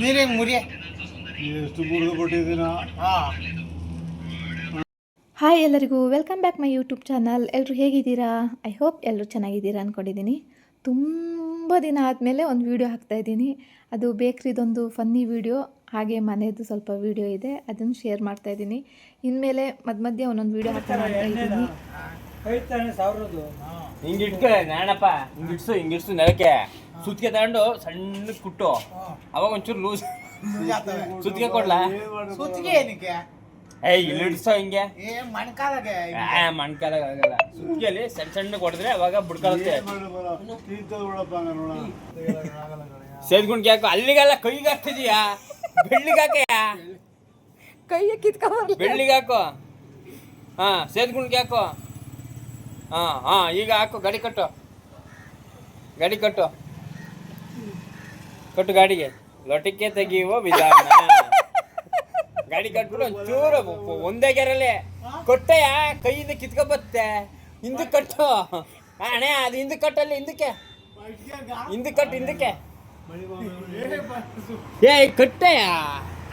ನೀರಿಗೆ ಮುರಿಯ. ಎಷ್ಟು ಹಾಯ್ ಎಲ್ಲರಿಗೂ welcome back my YouTube channel ಎಲ್ಲರೂ ಹೇಗಿದ್ದೀರಾ? ಐ ಹೋಪ್ ಎಲ್ಲರೂ ಚೆನ್ನಾಗಿದ್ದೀರಾ ಅಂದ್ಕೊಂಡಿದ್ದೀನಿ ತುಂಬ ದಿನ ಆದಮೇಲೆ ಒಂದು ವೀಡಿಯೋ ಹಾಕ್ತಾಯಿದ್ದೀನಿ ಅದು ಬೇಕ್ರಿದೊಂದು ಫನ್ನಿ ವೀಡಿಯೋ ಹಾಗೆ ಮನೆಯದು ಸ್ವಲ್ಪ ವೀಡಿಯೋ ಇದೆ. ಅದನ್ನು ಶೇರ್ ಮಾಡ್ತಾಯಿದ್ದೀನಿ ಇನ್ಮೇಲೆ ಮಧ್ಯ ಮಧ್ಯೆ ಒಂದೊಂದು ವೀಡಿಯೋ ಹಾಕ್ತಾ ಮಾಡ್ತಾ ಇದ್ದೀನಿ ಐತಾನೆ ಸಾವಿರದು ಹಿಂಗ್ ಇಟ್ಕ ನಾಣಪ್ಪ ಹಿಂಗ್ ಇಡ್ಸು ಹಿಂಗ್ ಇಡ್ಸು ನೆಲಕ್ಕೆ. ಸುತ್ತಿಗೆ ತಗೊಂಡು ಸಣ್ಣ ಕುಟ್ಟು. ಅವಾಗ ಒಂಚೂರು ಲೂಸ್. ಸುತ್ತಿಗೆ ಕೊಡ್ಲಾ? ಸುತ್ತಿಗೆ ಏನಕ್ಕೆ? ಏ ಇಲ್ಲಿ ಇಡ್ಸೋ ಹಿಂಗೆ. ಏ ಮಣ್ಕಾಲಾಗೆ ಮಣ್ಕಾಲಾಗ ಆಗಲ್ಲ. ಸುತ್ತಿಗೆಲಿ ಸಣ್ಣ ಸಣ್ಣ ಕೊಡಿದ್ರೆ ಅವಾಗ ಬುಡ್ಕೊಳುತ್ತೆ. ಸೇದ್ಗುಂಡ್ಗೆ ಹಾಕು ಅಲ್ಲಿಗೆಲ್ಲ ಕೈಗೆ ಹಾಕ್ತಿದೀಯಾ? ಬೆಳ್ಳಿಗೆ ಹಾಕಯ್ಯ ಕೈಯ ಕಿತ್ಕೊಂಬರ್ಲಿ ಬೆಳ್ಳಿಗೆ ಹಾಕೋ. ಹಾ ಸೇದ್ಗುಂಡ್ಗೆ ಹಾಕು ಹಾ ಹಾ, ಈಗ ಹಾಕು, ಗಾಡಿ ಕಟ್ಟು. ಗಾಡಿ ಕಟ್ಟು. ಕಟ್ಟು ಗಾಡಿಗೆ. ಲೊಟಿಕೆ ತೆಗೆಯುವ ವಿಧಾನ. ಗಾಡಿ ಕಟ್ಬಿಟ್ಟು ಒಂಚೂರು, ಒಂದೇ ಗೆರಲೆ. ಕೊಟ್ಟೆಯ ಕೈಯಿಂದ ಕಿತ್ಕೊ ಬತ್ತೆ ಹಿಂದಕ್ಕೆ ಕಟ್ಟು. ಅಣೆ ಅದು ಹಿಂದಕ್ಕೆ ಕಟ್ಟಲ್ಲಿ, ಹಿಂದಕ್ಕೆ. ಹಿಂದಕ್ಕೆ ಕಟ್ಟು, ಹಿಂದಕ್ಕೆ. ಏ ಕಟ್ಟೆಯ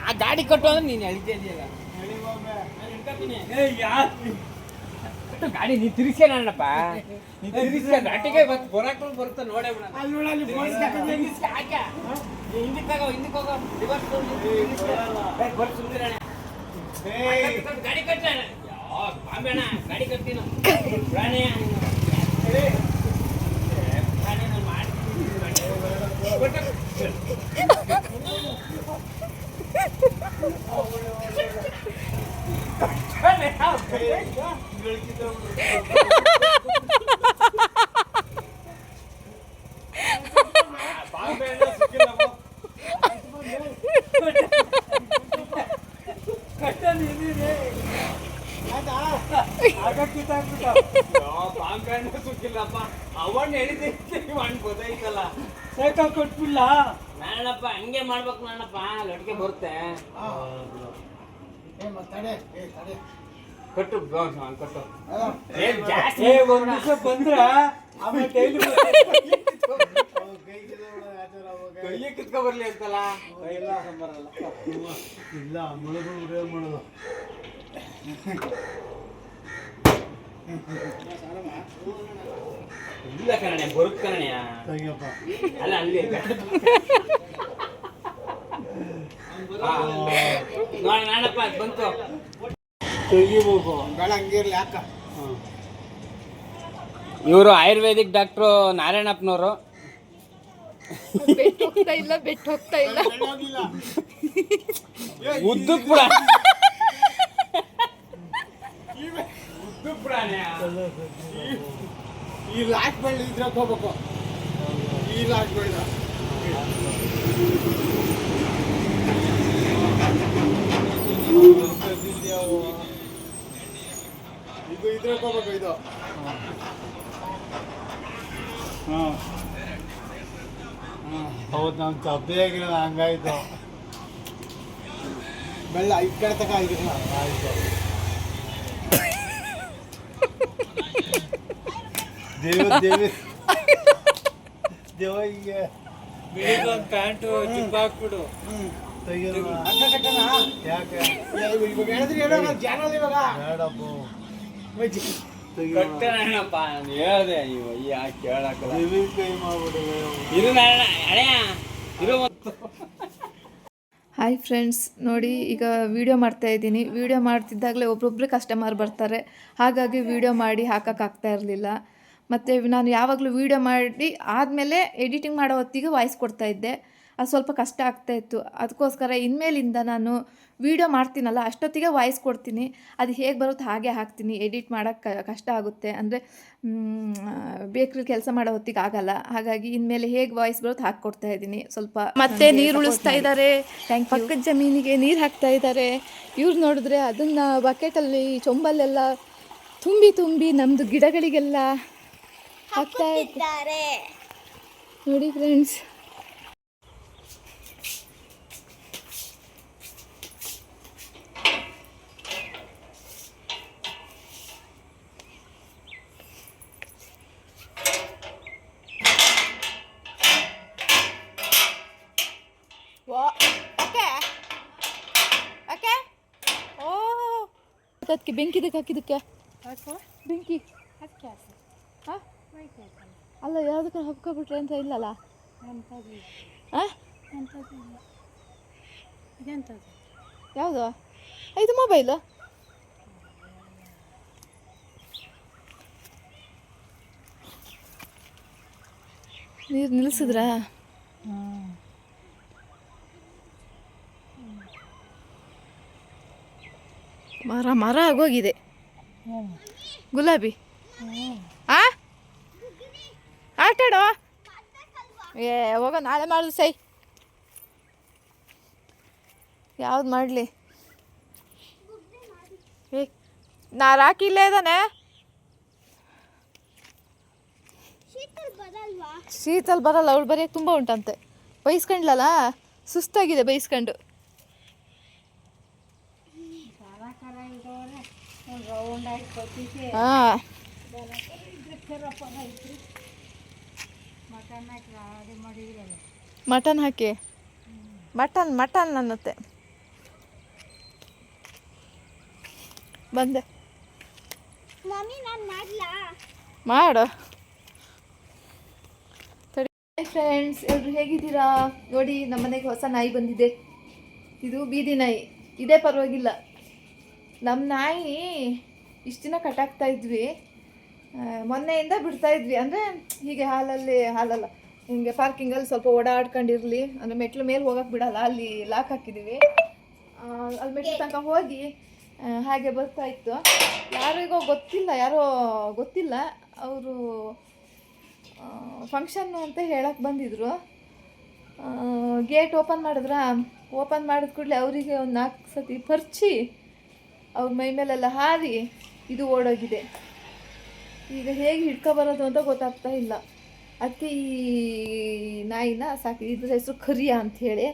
ಆ ಗಾಡಿ ಕಟ್ಟು ಅಂದ್ರೆ ನೀನು ಅಳಿತಾ ಗಾಡಿ ನೀ ತಿರ್ಸ್ಕೆ ನನ್ನಪ್ಪ ನೀ ತಿರ್ಸ್ಕೆ ನಾಟಿಗೆ ಬತ್ ಬರಕ್ಕೆ ಬರುತ್ತೆ ನೋಡೇ ಬಿಡ ತಿರ್ಸ್ಕೆ ಹಾಕ ನೀ ಹಿಂದಕ್ಕೆ ಹೋಗೋ ಹಿಂದಕ್ಕೆ ಹೋಗೋ. ರಿವರ್ಸ್ ಬರ್ ಸುಮ್ಮನೆ ಅಣ್ಣ ಕಟ್ಟು, ಕಟ್ಟು, ಗಾಡಿ ಕಟ್ಟಣ ಬಾಂಬೆ ಅಣ್ಣ ಗಾಡಿ ಕಟ್ತೀನ. ಪ್ರಾಣಿ. ಬಾಂಬೆ ಅಣ್ಣ ಸುಕ್ಕಿಲ್ಲಪ್ಪ ಅವಣ್ಣ ಹೇಳಿದ್ದೆ ಮಾಡಿ ಗೊತ್ತಾಯ್ತಲ್ಲ ಸೈಕಲ್ ಕೊಟ್ಬಿಲ್ಲ ನಾನಪ್ಪ ಹಂಗೆ ಮಾಡ್ಬೇಕು ನಾನಪ್ಪ ಲಟ್ಕೆ ಬರುತ್ತೆ ಏ ತಡೆ ಏ ತಡೆ ಕಟ್ಟು ಕಟ್ಟು. ಏನ್ ಜಾಸ್ತಿ ಏ ಒಂದ್ ದಿವಸ ಬಂದ್ರ ಆಮೇಲೆ ಡೈಲಿ ಕೈಯೇ ಕಿತ್ಕೊ ಬರ್ಲಿ. ಅಂತಲ್ಲ? ಇಲ್ಲ ಮುಳುಗು ಮಾಡೋದು ಇಲ್ಲ ಕಣೆ ಬರುತ್ ಕಣೆ ತೆಗಿಯಪ್ಪ. ಅಲ್ಲ ಅಲ್ಲಿ. ಹಾ. ನೋಡ್ ನಾನಪ್ಪ ಬಂತು. ತೆಗಿಬೇಕು ಬೇಡ ಹಂಗಿರ್ಲಿ ಯಾಕ? ಇವರು ಆಯುರ್ವೇದಿಕ್ ಡಾಕ್ಟ್ರು ನಾರಾಯಣಪ್ಪನವರು. ಬೆಟ್ಟ ಹೋಗ್ತಾ ಇಲ್ಲ ಬೆಟ್ಟು ಹೋಗ್ತಾ ಇಲ್ಲ. ಉದ್ದು ಉದ್ದಕ್ ಬಿಡ ಈ ಲಾಸ್ಟ್ ಬೆಳ್ಳಿ ಇದ್ರಾಗ ಹೋಗ್ಬೇಕು ಈ ಲಾಸ್ಟ್ ಬೆಳ್ಳ. ಇದು ಹೋಗ್ಬೇಕು ಇದು. ಹಾಂ. ಹೌದು ನಾನು ತಪ್ಪೇ ಆಗಿಲ್ಲ ಹಂಗಾಯ್ತು. ಬೆಳ್ಳ ಈ ಕಡೆ ತಕ ಆಗಿಲ್ಲ ಆಯ್ತು ದೇವ ದೇವಿ. ದೇವ ಹಿಂಗೆ. ಪ್ಯಾಂಟು ಜಿಪ್ ಹಾಕ್ಬಿಡು. ಯಾಕೆ? ಇವಾಗ ಹೇಳಿದ್ರಿ ಹೇಳೋಣ ಜಾನಲ್ ಇವಾಗ. ಕಟ್ಟಣಪ್ಪ ನಾನು ಹೇಳ್ದೆ ನೀವು ಕೈ ನಾರಾಯಣ ಹಾಯ್ ಫ್ರೆಂಡ್ಸ್ ನೋಡಿ ಈಗ ವಿಡಿಯೋ ಮಾಡ್ತಾ ಇದ್ದೀನಿ. ವಿಡಿಯೋ ಮಾಡ್ತಿದ್ದಾಗಲೇ ಒಬ್ರೊಬ್ಬರೇ ಕಸ್ಟಮರ್ ಬರ್ತಾರೆ. ಹಾಗಾಗಿ ವಿಡಿಯೋ ಮಾಡಿ ಹಾಕೋಕ್ಕಾಗ್ತಾ ಇರಲಿಲ್ಲ. ಮತ್ತು ನಾನು ಯಾವಾಗಲೂ ವಿಡಿಯೋ ಮಾಡಿ ಆದಮೇಲೆ ಎಡಿಟಿಂಗ್ ಮಾಡೋ ಹೊತ್ತಿಗೆ ವಾಯ್ಸ್ ಕೊಡ್ತಾ ಇದ್ದೆ. ಅದು ಸ್ವಲ್ಪ ಕಷ್ಟ ಆಗ್ತಾಯಿತ್ತು ಅದಕ್ಕೋಸ್ಕರ ಇನ್ಮೇಲಿಂದ ನಾನು ವಿಡಿಯೋ ಮಾಡ್ತೀನಲ್ಲ ಅಷ್ಟೊತ್ತಿಗೆ ವಾಯ್ಸ್ ಕೊಡ್ತೀನಿ. ಅದು ಹೇಗೆ ಬರುತ್ತೆ ಹಾಗೆ ಹಾಕ್ತೀನಿ. ಎಡಿಟ್ ಮಾಡೋಕ್ಕೆ ಕಷ್ಟ ಆಗುತ್ತೆ. ಅಂದರೆ ಬೇಕ್ರಿ ಕೆಲಸ ಮಾಡೋ ಹೊತ್ತಿಗೆ ಆಗಲ್ಲ. ಹಾಗಾಗಿ ಇನ್ಮೇಲೆ ಹೇಗೆ ವಾಯ್ಸ್ ಬರುತ್ತೆ ಹಾಕಿ ಕೊಡ್ತಾ ಇದ್ದೀನಿ. ಸ್ವಲ್ಪ ಮತ್ತೆ ನೀರು ಉಳಿಸ್ತಾ ಇದ್ದಾರೆ ಪಕ್ಕದ ಜಮೀನಿಗೆ ನೀರು ಹಾಕ್ತಾ ಇದ್ದಾರೆ ಇವ್ರು ನೋಡಿದ್ರೆ ಅದನ್ನು ಬಕೆಟಲ್ಲಿ ಚೊಂಬಲ್ಲೆಲ್ಲ ತುಂಬಿ ತುಂಬಿ ನಮ್ಮದು ಗಿಡಗಳಿಗೆಲ್ಲ ಹಾಕ್ತಾ ಇದ್ದಾರೆ. ನೋಡಿ ಫ್ರೆಂಡ್ಸ್ ಅದಕ್ಕೆ ಅದಕ್ಕೆ ಬೆಂಕಿದಕ್ಕೆ ಹಾಕಿದಕ್ಕೆ ಬೆಂಕಿ ಹಾಂ ಅಲ್ಲ ಯಾವುದಕ್ಕೆ ಹಬ್ಕೊಬಿಟ್ರೆ ಅಂತ ಇಲ್ಲಲ್ಲ? ಯಾವುದು? ಇದು ಮೊಬೈಲು ನೀರು ನಿಲ್ಲಿಸಿದ್ರಾ ಮರ ಮರ ಆಗೋಗಿದೆ. ಗುಲಾಬಿ. ಆ? ಆಟಾಡೋ? ಏ ಹೋಗ ನಾಳೆ ಮಾಡಿದ್ರು ಸೈ. ಯಾವ್ದು ಮಾಡಲಿ? ಏ ನಾ ರಾಕಿ ಇಲ್ಲೇ ಇದ್ದಾನೆ. ಶೀತಲ್ ಬರಲ್ಲ ಅವಳು ಬರೆಯೋಕ್ಕೆ ತುಂಬ ಉಂಟಂತೆ. ಬೈಸ್ಕೊಂಡ್ಲಲ್ಲ? ಸುಸ್ತಾಗಿದೆ ಬೈಸ್ಕೊಂಡು. ಹಾಂ. ಮಟನ್ ಹಾಕಿ. ಮಟನ್ ಮಟನ್ ಅನ್ನತ್ತೆ. ಬಂದೆ. ಮಮ್ಮಿ ನಾನು ಮಾಡ್ಲಾ? ಮಾಡು. ಫ್ರೆಂಡ್ಸ್ ಎಲ್ರು ಹೇಗಿದ್ದೀರಾ? ನೋಡಿ ನಮ್ಮ ಮನೆಗೆ ಹೊಸ ನಾಯಿ ಬಂದಿದೆ. ಇದು ಬೀದಿ ನಾಯಿ. ಇದೇ ಪರವಾಗಿಲ್ಲ. ನಮ್ಮ ನಾಯಿ ಇಷ್ಟು ದಿನ ಕಟ್ಟಾಕ್ತಾ ಇದ್ವಿ. ಮೊನ್ನೆಯಿಂದ ಬಿಡ್ತಾ ಇದ್ವಿ. ಅಂದರೆ ಹೀಗೆ ಹಾಲಲ್ಲಿ ಹಾಲಲ್ಲ, ಹಿಂಗೆ ಪಾರ್ಕಿಂಗಲ್ಲಿ ಸ್ವಲ್ಪ ಓಡಾಡ್ಕೊಂಡಿರಲಿ. ಅಂದರೆ ಮೆಟ್ಲು ಮೇಲೆ ಹೋಗಕ್ಕೆ ಬಿಡಲ್ಲ, ಅಲ್ಲಿ ಲಾಕ್ ಹಾಕಿದ್ದೀವಿ ಅಲ್ಲಿ ಮೆಟ್ಲು ತನಕ ಹೋಗಿ ಹಾಗೆ ಬರ್ತಾ ಇತ್ತು. ಯಾರಿಗೋ ಗೊತ್ತಿಲ್ಲ, ಯಾರೋ ಗೊತ್ತಿಲ್ಲ. ಅವರು ಫಂಕ್ಷನ್ನು ಅಂತ ಹೇಳಕ್ಕೆ ಬಂದಿದ್ರು. ಗೇಟ್ ಓಪನ್ ಮಾಡಿದ್ರ? ಓಪನ್ ಮಾಡಿದ ಕೂಡಲೇ ಅವರಿಗೆ ಒಂದು ನಾಲ್ಕು ಸತಿ ಪರ್ಚಿ ಅವ್ರ ಮೈ ಮೇಲೆಲ್ಲ ಹಾರಿ ಇದು ಓಡೋಗಿದೆ. ಈಗ ಹೇಗೆ ಹಿಡ್ಕೊಬರೋದು ಅಂತ ಗೊತ್ತಾಗ್ತಾ ಇಲ್ಲ. ಅದಕ್ಕೆ ಈ ನಾಯಿನ ಸಾಕು ಇದ್ರ ಹೆಸರು ಖರಿಯ ಅಂಥೇಳಿ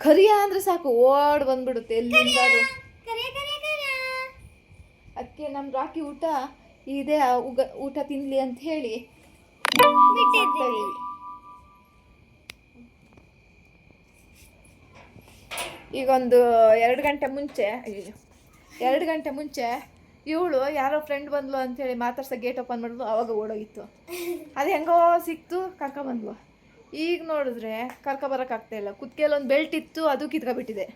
ಖರಿಯ ಅಂದರೆ ಸಾಕು ಓಡ್ ಬಂದ್ಬಿಡುತ್ತೆ ಎಲ್ಲಿಂದ ಅದಕ್ಕೆ ನಮ್ಮ ರಾಕಿ ಊಟ ಇದೆ ಉಗ ಊಟ ತಿನ್ಲಿ ಅಂತ ಹೇಳಿ ಈಗೊಂದು ಈಗ ಒಂದು ಎರಡು ಗಂಟೆ ಮುಂಚೆ ಅಯ್ಯೋ ಎರಡು ಗಂಟೆ ಮುಂಚೆ ಇವಳು ಯಾರೋ ಫ್ರೆಂಡ್ ಬಂದ್ಲು ಅಂತೇಳಿ ಮಾತಾಡ್ಸ ಗೇಟ್ ಓಪನ್ ಮಾಡಿದ್ಲು, ಅವಾಗ ಓಡೋಗಿತ್ತು. ಅದು ಹೆಂಗೋ ಸಿಕ್ತು ಕರ್ಕೊಬಂದ್ಲು ಈಗ ನೋಡಿದ್ರೆ ಕರ್ಕೊಬರೋಕ್ಕಾಗ್ತಾ ಇಲ್ಲ. ಕುತ್ತಿಗೆಯಲ್ಲಿ ಒಂದು ಬೆಲ್ಟ್ ಇತ್ತು, ಅದು ಕಿತ್ಕೊಬಿಟ್ಟಿದೆ.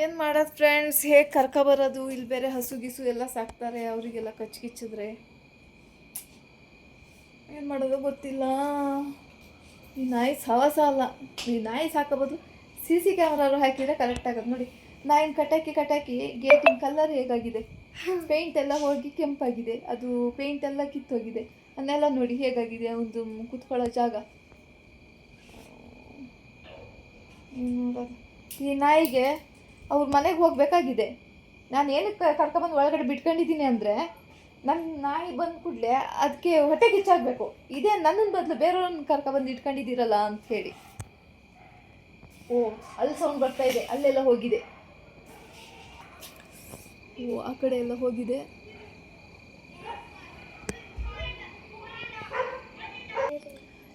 ಏನು ಮಾಡೋದು ಫ್ರೆಂಡ್ಸ್ ಹೇಗೆ ಕರ್ಕೊಬರೋದು ಇಲ್ಲಿ ಬೇರೆ ಹಸು ಗಿಸು ಎಲ್ಲ ಸಾಕ್ತಾರೆ, ಅವರಿಗೆಲ್ಲ ಕಚ್ಕಿಚ್ಚಿದ್ರೆ ಏನು ಮಾಡೋದು ಗೊತ್ತಿಲ್ಲ. ಈ ನಾಯಿ ಸವಸ ಅಲ್ಲ. ಈ ನಾಯಿ ಸಾಕೋಬೋದು. ಸಿ ಸಿ ಕ್ಯಾಮ್ರಾರು ಹಾಕಿದ್ರೆ ಕರೆಕ್ಟ್ ಆಗೋದು ನೋಡಿ. ನಾಯಿನ ಕಟಾಕಿ ಕಟಾಕಿ ಗೇಟಿನ ಕಲರ್ ಹೇಗಾಗಿದೆ? ಪೇಂಟ್ ಎಲ್ಲ ಹೋಗಿ ಕೆಂಪಾಗಿದೆ. ಅದು ಪೇಂಟ್ ಎಲ್ಲ ಕಿತ್ತೋಗಿದೆ. ಅದನ್ನೆಲ್ಲ ನೋಡಿ ಹೇಗಾಗಿದೆ ಒಂದು ಕುತ್ಕೊಳ್ಳೋ ಜಾಗ? ಈ ನಾಯಿಗೆ ಅವ್ರ ಮನೆಗೆ ಹೋಗಬೇಕಾಗಿದೆ. ನಾನು ಏನಕ್ಕೆ ಕರ್ಕೊಂಬಂದು ಒಳಗಡೆ ಬಿಟ್ಕೊಂಡಿದ್ದೀನಿ ಅಂದರೆ ನನ್ನ ನಾಯಿ ಬಂದ ಕೂಡಲೇ ಅದಕ್ಕೆ ಹೊಟ್ಟೆ ಕಿಚ್ಚಾಗಬೇಕು ಇದೇ ನನ್ನನ್ನು ಬದಲು ಬೇರೆಯವ್ರನ್ನ ಕರ್ಕೊಬಂದು ಇಟ್ಕೊಂಡಿದ್ದೀರಲ್ಲ ಅಂತ ಹೇಳಿ. ಓ, ಅಲ್ಲಿ ಸೌಂಡ್ ಬರ್ತಾ ಇದೆ. ಅಲ್ಲೆಲ್ಲ ಹೋಗಿದೆ. ಆ ಕಡೆ ಎಲ್ಲ ಹೋಗಿದೆ.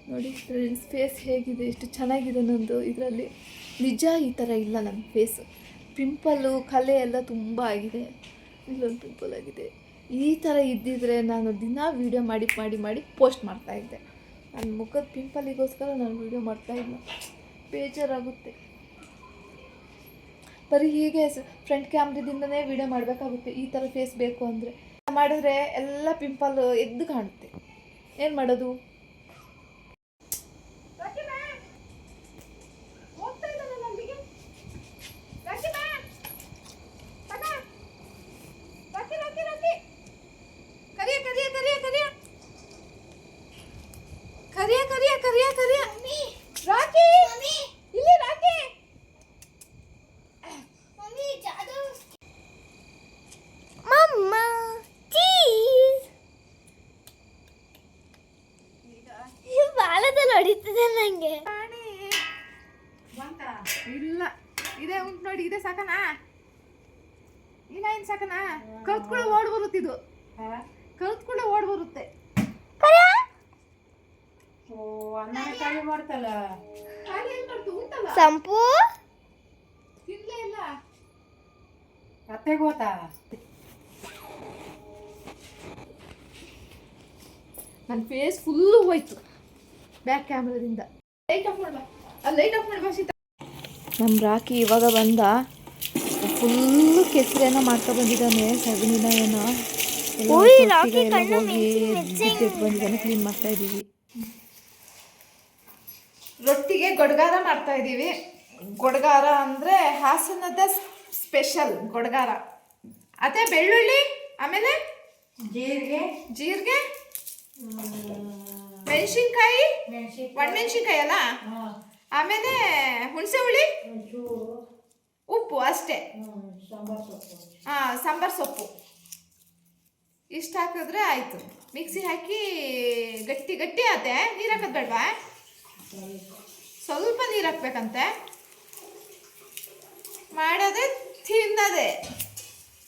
ನೋಡಿ ಫ್ರೆಂಡ್ಸ್ ಫೇಸ್ ಹೇಗಿದೆ, ಎಷ್ಟು ಚೆನ್ನಾಗಿದೆ ನಂದು ಇದರಲ್ಲಿ. ನಿಜ ಈ ಥರ ಇಲ್ಲ ನನ್ನ ಫೇಸು ಪಿಂಪಲ್ಲು ಕಲೆ ಎಲ್ಲ ತುಂಬ ಆಗಿದೆ. ಇಲ್ಲೊಂದು ಪಿಂಪಲ್ ಆಗಿದೆ. ಈ ಥರ ಇದ್ದಿದ್ರೆ ನಾನು ದಿನ ವೀಡಿಯೋ ಮಾಡಿ ಮಾಡಿ ಮಾಡಿ ಪೋಸ್ಟ್ ಮಾಡ್ತಾಯಿದ್ದೆ ನನ್ನ ಮುಖದ ಪಿಂಪಲಿಗೋಸ್ಕರ ನಾನು ವೀಡಿಯೋ ಮಾಡ್ತಾಯಿಲ್ಲ ಬೇಜಾರಾಗುತ್ತೆ. ಬರೀ ಹೀಗೆ ಫ್ರಂಟ್ ಕ್ಯಾಮ್ರದಿಂದನೇ ವೀಡಿಯೋ ಮಾಡಬೇಕಾಗುತ್ತೆ. ಈ ಥರ ಫೇಸ್ ಬೇಕು ಅಂದರೆ. ಮಾಡಿದ್ರೆ ಎಲ್ಲ ಪಿಂಪಲ್ ಎದ್ದು ಕಾಣುತ್ತೆ. ಏನು ಮಾಡೋದು? ಹೊಡಿತದೆ ನಂಗೆ. ಇಲ್ಲ. ಇದೆ ಉಂಟು ನೋಡಿ ಇದೆ ಸಾಕನಾ? ಇಲ್ಲ ಏನ್ ಸಾಕನಾ? ಕಲ್ತ್ ಕೂಡ ಓಡ್ ಬರುತ್ತೆ ಇದು. ಕಲ್ತ್ ಕೂಡ ಓಡ್ ಬರುತ್ತೆ. ಓ ಅನ್ನನ ಖಾಲಿ ಮಾಡ್ತಲ್ಲ? ಖಾಲಿ ಏನ್ ಮಾಡ್ತು? ಉಂಟಲ್ಲ? ಸಂಪು? ತಿನ್ಲೇ ಇಲ್ಲ. ಅತ್ತೆ ಗೊತ್ತಾ? ನನ್ನ ಫೇಸ್ ಫುಲ್ಲು ಹೋಯ್ತು. ಬ್ಯಾಕ್ ಕ್ಯಾಮ್ರಾದಿಂದ ಲೈಟ್ ಆಫ್ ಮಾಡ್ಬಾ. ಅಲ್ಲಿ ಲೈಟ್ ಆಫ್ ಮಾಡ್ಬಾ ಸೀತಾ ನಮ್ಮ ರಾಕಿ ಇವಾಗ ಬಂದ. ಫುಲ್ಲು ಕೆಸರೇನೋ ಮಾಡ್ಕೊಂಡು ಬಂದಿದ್ದಾನೆ. ಸಗಣಿನ ಏನೋ. ಬಂದಿದ್ದಾನೆ. ಕ್ಲೀನ್ ಮಾಡ್ತಾ ಇದ್ದೀವಿ ರೊಟ್ಟಿಗೆ ಗೊಡ್ಗಾರ ಮಾಡ್ತಾ ಇದ್ದೀವಿ ಗೊಡ್ಗಾರ ಅಂದರೆ ಹಾಸನದ ಸ್ಪೆಷಲ್ ಗೊಡ್ಗಾರ. ಅದೇ ಬೆಳ್ಳುಳ್ಳಿ ಆಮೇಲೆ ಜೀರಿಗೆ. ಜೀರಿಗೆ. ಮೆಣಸಿನ್ಕಾಯಿ? ಮೆಣಸಿನ್ಕಾಯಿ. ಒಣಮೆಣಸಿನ್ಕಾಯಿ ಅಲ್ಲ ಆಮೇಲೆ ಹುಣಸೆ ಹುಳಿ? ಉಪ್ಪು ಅಷ್ಟೇ. ಹಾ ಸಾಂಬಾರ್ ಸೊಪ್ಪು. ಹಾಂ ಸಾಂಬಾರು ಸೊಪ್ಪು. ಇಷ್ಟು ಹಾಕಿದ್ರೆ ಆಯಿತು. ಮಿಕ್ಸಿ ಹಾಕಿ ಗಟ್ಟಿ ಗಟ್ಟಿ ಆತೆ. ನೀರು ಹಾಕೋದು ಬೇಡವಾ? ಸ್ವಲ್ಪ ನೀರು ಹಾಕ್ಬೇಕಂತೆ. ಮಾಡೋದೇ ತಿನ್ನದೆ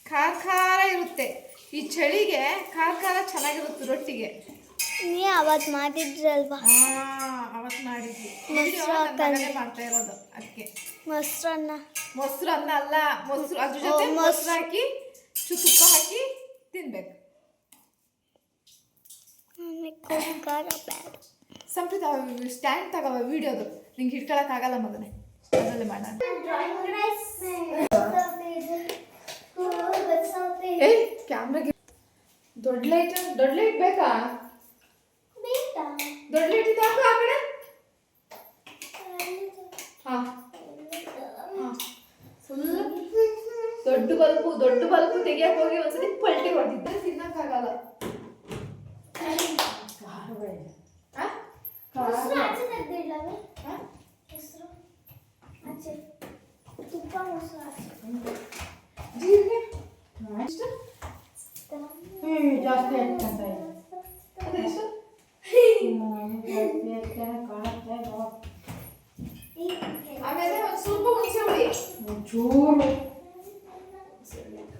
ಖಾರ ಖಾರ ಇರುತ್ತೆ. ಈ ಚಳಿಗೆ ಖಾರ ಖಾರ ಚೆನ್ನಾಗಿರುತ್ತೆ ರೊಟ್ಟಿಗೆ. ನೀ ಅವತ್ತು ಮಾಡಿದ್ರಲ್ವಾ? ಅವತ್ತು ಮಾಡಿದ್ವಿ. ಮೊಸ್ರು. ಮಗನೇ ಮಾಡ್ತಾ ಇರೋದು ಅದಕ್ಕೆ ಮೊಸರನ್ನ? ಮೊಸರು ಅನ್ನ ಅಲ್ಲ ಮೊಸರು ಅದ್ರ ಜೊತೆ ಮೊಸ್ರು. ಹಾಕಿ ಚು ತುಪ್ಪ ಹಾಕಿ ತಿನ್ಬೇಕು. ಸಂಪ್ರೀತ ಸ್ಟ್ಯಾಂಡ್ ತಗೋ ವಿಡಿಯೋದು. ನಿಂಗೆ ಹಿಡ್ಕೊಳಕ್ಕಾಗಲ್ಲ ಮಗನೇ. ಅದರಲ್ಲೇ ಮಾಡೋಣ. ಕ್ಯಾಮ್ರಾಗೆ ದೊಡ್ಡ ಲೈಟ್ ದೊಡ್ಡ ಲೈಟ್ ಬೇಕಾ? ದೊಡ್ಡ ಲೈಟ್ ಇದೆ ಹಾಕು ಆ ಕಡೆ ಹಾ ಫುಲ್ ದೊಡ್ಡ ಬಲ್ಪು ದೊಡ್ಡ ಬಲ್ಪು ತೆಗಿಯಕ್ ಹೋಗಿ ಒಂದ್ಸತಿ ಪಲ್ಟಿ ಹೊಡೆದಿದ್ದೆ ತಿನ್ನಕ್ಕಾಗಲ್ಲ ಖಾರ ಬೇಡ ಆ? ಆ? ತುಪ್ಪ ಮೊಸರು ಜೀರಿಗೆ ಎಷ್ಟು ಹ್ಞೂ ಜಾಸ್ತಿ ಹಾಕ್ಕೊಂತ ಅದೆಷ್ಟು ಜಾಸ್ತಿ ಹಾಕ್ತಾನೆ ಕಾಣುತ್ತೆ ಆಮೇಲೆ ಒಂದು ಸ್ವಲ್ಪ ಹುಣಸೆ ಹುಳಿ ಒಂಚೂರು ಸಾಂಬಾರ್ ಕೊತ್ತಂಬರಿ ಸೊಪ್ಪು ಹಾಕಿ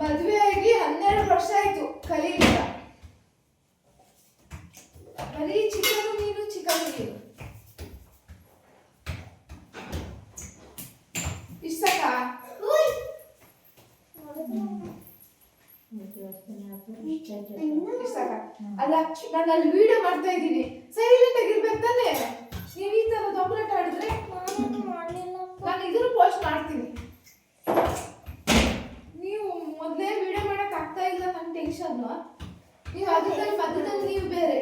ಮದುವೆ ಆಗಿ ಹನ್ನೆರಡು ವರ್ಷ ಆಯ್ತು ಕಲೀಲಿಲ್ಲ. ಬರೀ ಚಿಕನ್ ಮೀನು ಚಿಕನ್ ಮೀನು. ಇಷ್ಟಕ್ಕ ಅಲ್ಲ ನಾನು ಅಲ್ಲಿ ವಿಡಿಯೋ ಮಾಡ್ತಾ ಇದ್ದೀನಿ. ಸೈಲೆಂಟ್ ಆಗಿರ್ಬೇಕು ತಾನೇ ನೀವು ಈ ತರ ದೊಂಬರಾಟ ಆಡಿದ್ರೆ ನಾನು ಇದನ್ನು ಪೋಸ್ಟ್ ಮಾಡ್ತೀನಿ ನೀವು ಮೊದಲೇ ವಿಡಿಯೋ ಮಾಡಕ್ ಆಗ್ತಾ ಇಲ್ಲ ನನ್ನ ಟೆನ್ಷನ್ ನೀವು ಅದ್ರಲ್ಲಿ ಮಧ್ಯದಲ್ಲಿ ನೀವು ಬೇರೆ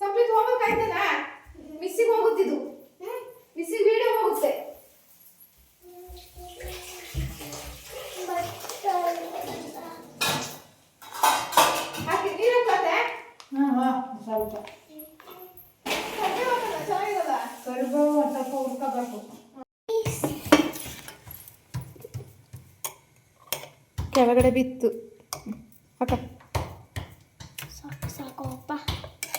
ಸಂಪ್ರೀತ್ ಹೋಗ್ಬೇಕು ಆಯ್ತಲ್ಲ ಮಿಸ್ಸಿಗೆ ಹೋಗುತ್ತಿದ್ದು ಮಿಸ್ಸಿಗೆ ವಿಡಿಯೋ ಹೋಗುತ್ತೆ ಹಾಕಿ ನೀರು ಹಾಕತ್ತೆ ಹಾಂ ಹಾಂ ಸ್ವಲ್ಪ ಕಡಿಮೆ ಹಾಕೋಣ ಚೆನ್ನಾಗಿರಲ್ಲ ಕರಿಬೇವು ಒಂದು ಸ್ವಲ್ಪ ಹುರ್ಕೋಬೇಕು ಕೆಳಗಡೆ ಬಿತ್ತು. ಅಕ್ಕ ಸಾಕು ಸಾಕಪ್ಪ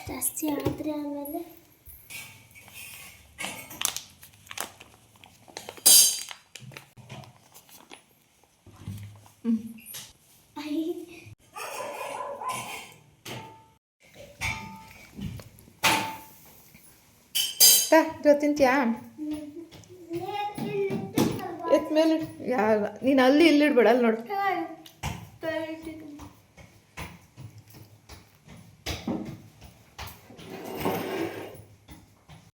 ಜಾಸ್ತಿ ಆದ್ರೆ ಆಮೇಲೆ. ತಿಂತೀಯಾ? ಎತ್ ಮೇಲೆ ನೀನು ಅಲ್ಲಿ ಇಲ್ಲಿಡ್ಬೇಡ ಅಲ್ಲಿ ನೋಡು.